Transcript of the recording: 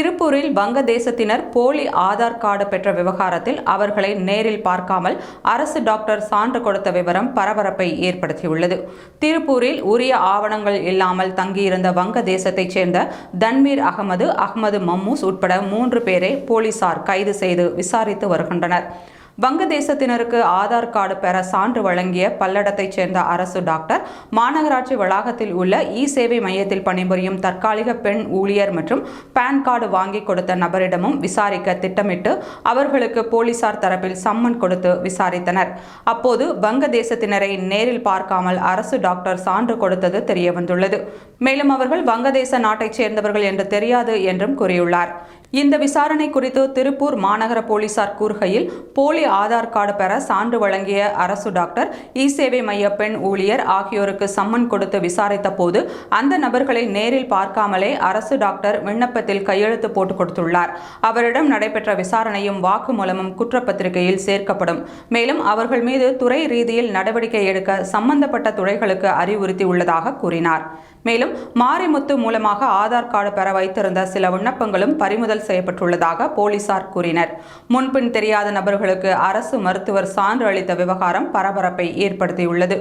திருப்பூரில் வங்கதேசத்தினர் போலி ஆதார் கார்டு பெற்ற விவகாரத்தில் அவர்களை நேரில் பார்க்காமல் அரசு டாக்டர் சான்று கொடுத்த விவரம் பரபரப்பை ஏற்படுத்தியுள்ளது. திருப்பூரில் உரிய ஆவணங்கள் இல்லாமல் தங்கியிருந்த வங்கதேசத்தைச் சேர்ந்த தன்வீர் அகமது அகமது மம்மூஸ் உட்பட மூன்று பேரை போலீசார் கைது செய்து விசாரித்து வருகின்றனர். வங்கதேசத்தினருக்கு ஆதார் கார்டு பெற சான்று வழங்கிய பல்லடத்தைச் சேர்ந்த அரசு டாக்டர். மாநகராட்சி வளாகத்தில் உள்ள இ சேவை மையத்தில் பணிபுரியும் தற்காலிக பெண் ஊழியர் மற்றும் பான் கார்டு வாங்கி கொடுத்த நபரிடமும் விசாரிக்க திட்டமிட்டு அவர்களுக்கு போலீசார் தரப்பில் சம்மன் கொடுத்து விசாரித்தனர். அப்போது வங்கதேசத்தினரை நேரில் பார்க்காமல் அரசு டாக்டர் சான்று கொடுத்தது தெரியவந்துள்ளது. மேலும் அவர்கள் வங்கதேச நாட்டைச் சேர்ந்தவர்கள் என்று தெரியாது என்றும் கூறியுள்ளார். இந்த விசாரணை குறித்து திருப்பூர் மாநகர போலீசார் கூறுகையில் போலி ஆதார் கார்டு பெற சான்று வழங்கிய அரசு டாக்டர் இ சேவை மைய பெண் ஊழியர் ஆகியோருக்கு சம்மன் கொடுத்து விசாரித்த போது அந்த நபர்களை நேரில் பார்க்காமலே அரசு டாக்டர் விண்ணப்பத்தில் கையெழுத்து போட்டு கொடுத்துள்ளார். அவரிடம் நடைபெற்ற விசாரணையும் வாக்குமூலமும் குற்றப்பத்திரிகையில் சேர்க்கப்படும். மேலும் அவர்கள் மீது துறை ரீதியில் நடவடிக்கை எடுக்க சம்பந்தப்பட்ட துறைகளுக்கு அறிவுறுத்தி உள்ளதாக கூறினார். மேலும் மாரிமுத்து மூலமாக ஆதார் கார்டு பெற வைத்திருந்த சில விண்ணப்பங்களும் பறிமுதல் செய்யப்பட்டுள்ளதாக போலீசார் கூறினர். முன்பின் தெரியாத நபர்களுக்கு அரசு மருத்துவர் சான்று அளித்த விவகாரம் பரபரப்பை ஏற்படுத்தியுள்ளது.